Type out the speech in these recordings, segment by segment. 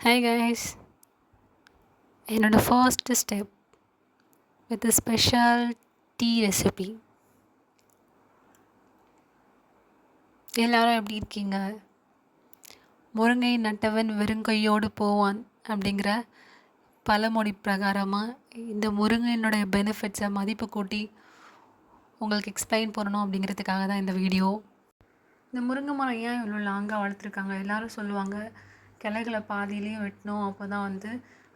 Hi guys என்னோடய first step with special tea recipe எல்லாரும் எப்படி இருக்கீங்க? முருங்கை நட்டவன் வெறுங்கையோடு போவான் அப்படிங்கிற பழமொழி பிரகாரமாக இந்த முருங்கையினுடைய பெனிஃபிட்ஸை மதிப்பு கூட்டி உங்களுக்கு எக்ஸ்பிளைன் பண்ணணும் அப்படிங்கிறதுக்காக தான் இந்த வீடியோ இந்த முருங்கை மரம் ஏன் இவ்வளோ லாங்காக வளர்த்துருக்காங்க? எல்லோரும் சொல்லுவாங்க. கிளைகளை பாதியிலேயே வெட்டணும் அப்போ தான் வந்து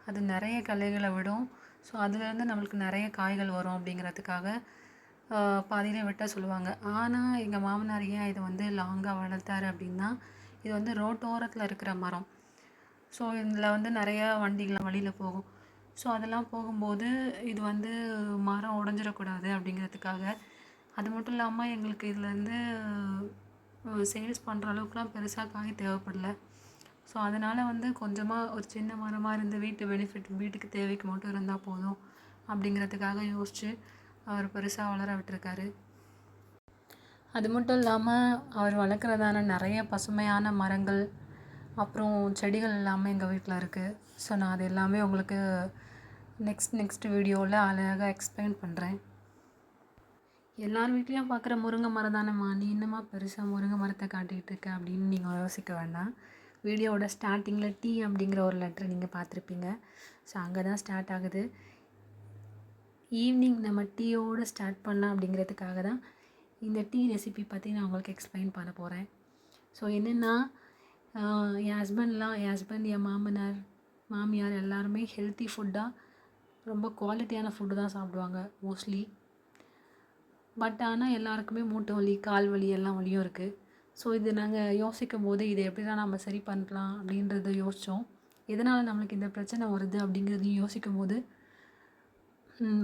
அது நிறைய கிளைகளை விடும். ஸோ அதுலேருந்து நம்மளுக்கு நிறைய காய்கள் வரும் அப்படிங்கிறதுக்காக பாதியிலே வெட்ட சொல்லுவாங்க. ஆனால் எங்கள் மாமனார் ஏன் இதை வந்து லாங்காக வளர்த்தாரு அப்படின்னா இது வந்து ரோட்டோரத்தில் இருக்கிற மரம். ஸோ இதில் வந்து நிறையா வண்டிகள் வழியில் போகும். ஸோ அதெல்லாம் போகும்போது இது வந்து மரம் உடஞ்சிடக்கூடாது அப்படிங்கிறதுக்காக அது மட்டும் இல்லாமல் எங்களுக்கு இதுலேருந்து சேல்ஸ் பண்ணுற அளவுக்குலாம் பெருசாக காய் தேவைப்படல. ஸோ அதனால் வந்து கொஞ்சமாக ஒரு சின்ன மரமாக இருந்து வீட்டு பெனிஃபிட் வீட்டுக்கு தேவைக்கு மட்டும் இருந்தால் போதும் அப்படிங்கிறதுக்காக யோசித்து அவர் பெருசாக வளர விட்டுருக்காரு. அது மட்டும் இல்லாமல் அவர் வளர்க்குறதான நிறைய பசுமையான மரங்கள் அப்புறம் செடிகள் எல்லாமே எங்கள் வீட்டில் இருக்குது ஸோ நான் அது எல்லாமே உங்களுக்கு நெக்ஸ்ட் நெக்ஸ்ட் வீடியோவில் அழகாக எக்ஸ்பிளைன் பண்ணுறேன் எல்லார் வீட்லேயும் பார்க்குற முருங்கை மரம் தானேம்மா நீ இன்னமா பெருசாக முருங்கை மரத்தை காட்டிகிட்டு இருக்க அப்படின்னு நீங்கள் யோசிக்க வேண்டாம். வீடியோவோட ஸ்டார்டிங்கில் டீ அப்படிங்கிற ஒரு லெட்டர் நீங்கள் பார்த்துருப்பீங்க. ஸோ அங்கே தான் ஸ்டார்ட் ஆகுது. ஈவினிங் நம்ம டீயோடு ஸ்டார்ட் பண்ணலாம் அப்படிங்கிறதுக்காக தான் இந்த டீ ரெசிபி பற்றி நான் உங்களுக்கு எக்ஸ்பிளைன் பண்ண போகிறேன். ஸோ என்னென்னா என் ஹஸ்பண்ட்லாம் என் ஹஸ்பண்ட் என் மாமனார் மாமியார் எல்லாருமே ஹெல்த்தி ஃபுட்டாக ரொம்ப குவாலிட்டியான ஃபுட்டு தான் சாப்பிடுவாங்க மோஸ்ட்லி. பட் ஆனால் எல்லாருக்குமே மூட்டை வலி கால் வலி எல்லாம் வலியும் இருக்குது. ஸோ இது நாங்கள் யோசிக்கும் போது இதை எப்படி தான் நம்ம சரி பண்ணலாம் அப்படின்றத யோசித்தோம் எதனால் நம்மளுக்கு இந்த பிரச்சனை வருது அப்படிங்கிறதையும் யோசிக்கும் போது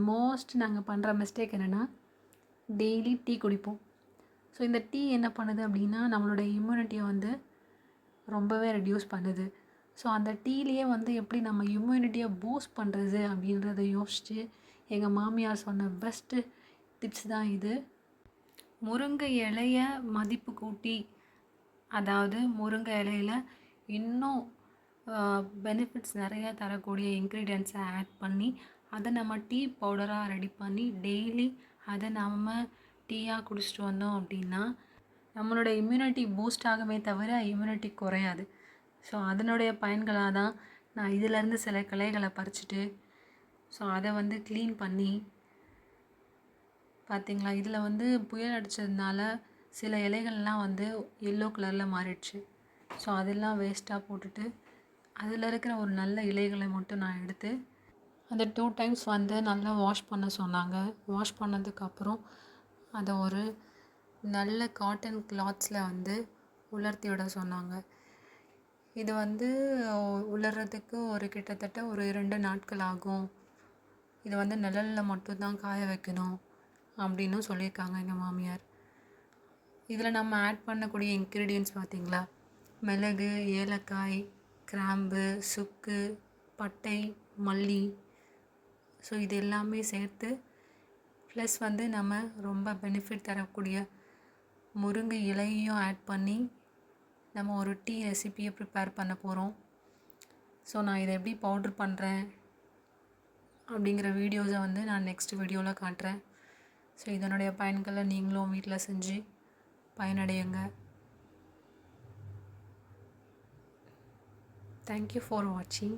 மோஸ்ட் நாங்கள் பண்ணுற மிஸ்டேக் என்னென்னா டெய்லி டீ குடிப்போம். ஸோ இந்த டீ என்ன பண்ணுது அப்படின்னா நம்மளோட இம்யூனிட்டியை வந்து ரொம்பவே ரெடியூஸ் பண்ணுது. ஸோ அந்த டீலேயே வந்து எப்படி நம்ம இம்யூனிட்டியை பூஸ்ட் பண்ணுறது அப்படின்றத யோசித்து எங்கள் மாமியார் சொன்ன பெஸ்ட்டு டிப்ஸ் தான் இது. முருங்கை இலைய மதிப்பு கூட்டி அதாவது முருங்கை இலையில் இன்னும் பெனிஃபிட்ஸ் நிறைய தரக்கூடிய இன்க்ரீடியன்ஸை ஆட் பண்ணி அதை நம்ம டீ பவுடராக ரெடி பண்ணி டெய்லி அதை நம்ம டீயாக குடிச்சிட்டு வந்தோம் அப்படின்னா நம்மளோட இம்யூனிட்டி பூஸ்ட் ஆகுமே தவிர இம்யூனிட்டி குறையாது. ஸோ அதனுடைய பயன்களாக தான் நான் இதிலேருந்து சில கிளைகளை பறிச்சுட்டு ஸோ அதை வந்து க்ளீன் பண்ணி பார்த்திங்களா இதில் வந்து புயல் அடித்ததுனால சில இலைகள்லாம் வந்து எல்லோ கலரில் மாறிடுச்சு. ஸோ அதெல்லாம் வேஸ்ட்டாக போட்டுட்டு அதில் இருக்கிற ஒரு நல்ல இலைகளை மட்டும் நான் எடுத்து அந்த டூ டைம்ஸ் வந்து நல்லா வாஷ் பண்ண சொன்னாங்க. வாஷ் பண்ணதுக்கப்புறம் அதை ஒரு நல்ல காட்டன் கிளாத்ஸில் வந்து உலர்த்தி விட சொன்னாங்க. இது வந்து உலர்றதுக்கு ஒரு கிட்டத்தட்ட ஒரு இரண்டு நாட்கள் ஆகும். இது வந்து நிழலில் மட்டும்தான் காய வைக்கணும். அப்படின்னும் சொல்லியிருக்காங்க எங்கள் மாமியார். இதில் நம்ம ஆட் பண்ணக்கூடிய இன்க்ரீடியன்ஸ் பார்த்திங்களா? மிளகு ஏலக்காய் கிராம்பு சுக்கு பட்டை மல்லி. ஸோ இது எல்லாமே சேர்த்து ப்ளஸ் வந்து நம்ம ரொம்ப பெனிஃபிட் தரக்கூடிய முருங்கை இலையும் ஆட் பண்ணி நம்ம ஒரு டீ ரெசிப்பியை ப்ரிப்பேர் பண்ண போகிறோம் ஸோ நான் இதை எப்படி பவுட்ரு பண்ணுறேன் அப்படிங்கிற வீடியோஸை வந்து நான் நெக்ஸ்ட் வீடியோவில் காட்டுறேன். ஸோ இதனுடைய பயன்களை நீங்களும் வீட்டில் செஞ்சு பயனடையுங்க. தேங்க்யூ ஃபார் வாட்சிங்